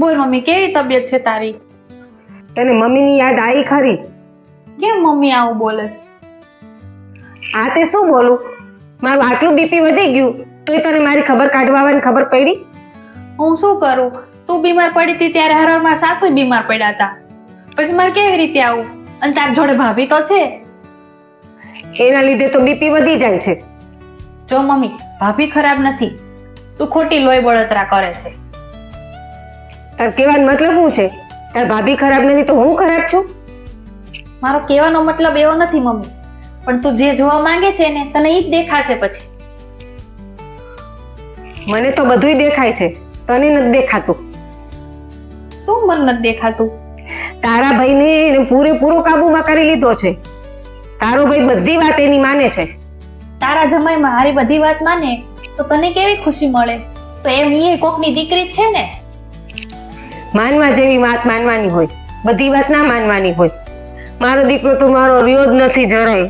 બોલ મમ્મી કેવી તબિયત છે તારી? તને મમ્મીની યાદ આવી ખરી? કેમ મમ્મી આવું બોલે આ તે શું બોલું? મારું આટલું બીપી વધી ગયું તોય તને મારી ખબર કાઢવા આવવાની ખબર પડી? હું શું કરું? તું બીમાર પડી હતી ત્યારે હરરમાં સાસુ બીમાર પડ્યા હતા. પછી મારે કેવી રીતે આવું? અને તાર જોડે ભાભી તો છે? એના લીધે તો બીપી વધી જાય છે. જો મમ્મી ભાભી ખરાબ નથી. તું ખોટી લોહી બળતરા કરે છે. તાર કહેવાનો મતલબ શું છે? તાર ભાભી ખરાબ નથી તો હું ખરાબ છું? મારો કહેવાનો મતલબ એવો નથી મમ્મી. પણ તું જે જોવા માંગે છે ને તને એ જ દેખાશે પછી. મને તો બધુંય દેખાય છે. તને નથી દેખાતું. શું મન નથી દેખાતું? તારા ભાઈને એને પૂરેપૂરો કાબુમાં કરી લીધો છે. તારો ભાઈ બધી વાત એની માને છે. તારા જમાઈમાં હારી બધી વાત માને તો તને કેવી ખુશી મળે? તો એમ એ કોકની દીકરી જ છે ને? માનવા જેવી વાત માનવાની હોય બધી વાત ના માનવાની હોય. મારો દીકરો તો મારો રહ્યો જ નથી જરાય.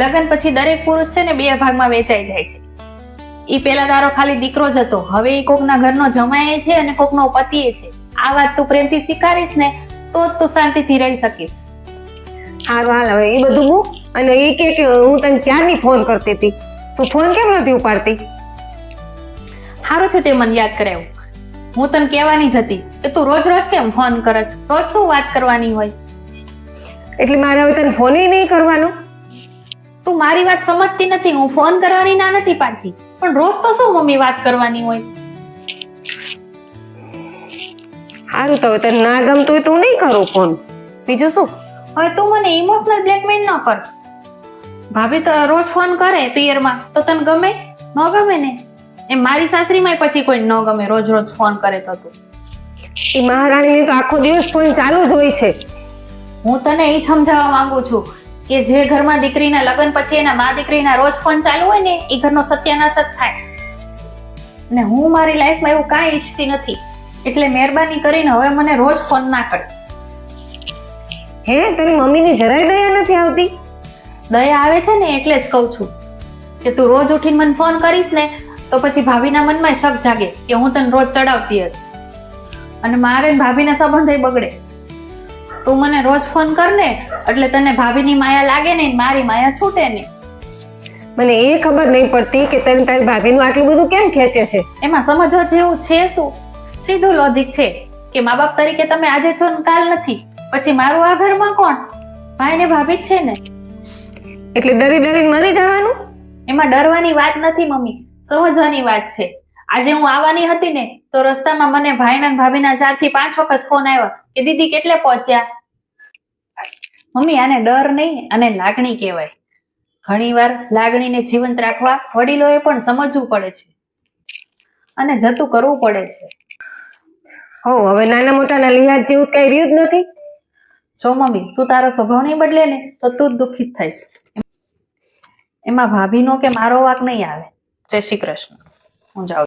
લગ્ન પછી દરેક પુરુષ છે ને બે ભાગમાં વેચાઈ જાય છે. એ પેલા તારો ખાલી દીકરો જ હતો હવે એ કોકના ઘરનો જમાય છે અને કોકનો પતિએ છે. આ વાત તું પ્રેમથી સ્વીકારીશ ને તો જ તું શાંતિથી રહી શકીશ. હારું હાલ હવે એ બધું હું અને એ કે કે હું તને ક્યારની ફોન કરતી હતી? તું ફોન કેમ નથી ઉપાડતી? સારું થયું તે મને યાદ કરાવ્યું હું તને કહેવાની જ હતી કે તું રોજ રોજ કેમ ફોન કરસ? રોજ શું વાત કરવાની હોય? એટલે મારે હવે તને ફોન નહીં કરવાનો. તું મારી વાત સમજતી નથી હું ફોન કરવાની ના નથી પાડતી. પણ રોજ તો શું મમ્મી વાત કરવાની હોય? સારું તો હવે તને ના ગમતું હોય તું નહીં કરું ફોન બીજું શું? હવે તું મને ઇમોશનલ બ્લેકમેલ ન કર. ભાભી તો રોજ ફોન કરે પિયરમાં તો તને ગમે? ન ગમે ને? એ મારી સાસરીમાં પછી કોઈ ન ગમે રોજ રોજ ફોન કરે તો તું. એ મહારાણીને તો આખો દિવસ ફોન ચાલુ જ હોય છે. હું તને એ સમજાવવા માંગુ છું કે જે ઘરમાં દીકરીના લગ્ન પછી એના મા દીકરીના રોજ ફોન ચાલુ હોય ને એ ઘરનો સત્યાનાશ જ થાય. અને હું મારી લાઈફમાં એવું કાંઈ ઈચ્છતી નથી. એટલે મહેરબાની કરીને હવે મને રોજ ફોન ના કર. હે તારી મમ્મીની જરાય દયા નથી આવતી? દયા આવે છે ને એટલે જ કહું છું કે તું રોજ ઉઠીને મને ફોન કરીશ ને તો પછી ભાભીના મનમાં શક જાગે કે હું તને રોજ ચડાવતી હશ. અને મારે ભાભીના સંબંધ બગડે. તું મને રોજ ફોન કર ને એટલે તને ભાભીની માયા લાગે ને ને મારી માયા છૂટે નહીં મને એ ખબર નહીં પડતી કે તને તારી ભાભીનું આટલું બધું કેમ ખેંચે છે? એમાં સમજવા જેવું છે શું? સીધું લોજિક છે કે મા બાપ તરીકે તમે આજે છો ને કાલ નથી પછી મારું આ ઘરમાં કોણ? ભાઈ ને ભાભી જ છે ને. એટલે ડરી ડરી મરી જવાનું? એમાં ડરવાની વાત નથી મમ્મી. સમજવાની વાત છે. આજે હું આવવાની હતી ને તો રસ્તામાં મને ભાઈના ભાભીના ચારથી પાંચ વખત ફોન આવ્યા કે દીદી કેટલે પહોંચ્યા? મમ્મી આને ડર નહીં અને લાગણી કહેવાય. ઘણીવાર લાગણીને જીવંત રાખવા વડીલોએ પણ સમજવું પડે છે. અને જતું કરવું પડે છે. હો હવે નાના મોટાના લિહાજ જેવું કઈ રહ્યું જ નથી? જો મમ્મી તું તારો સ્વભાવ નહીં બદલે ને તો તું જ દુઃખિત થઈશ. એમાં ભાભીનો કે મારો વાક નહીં આવે. જય શ્રી કૃષ્ણ. હું જાઉં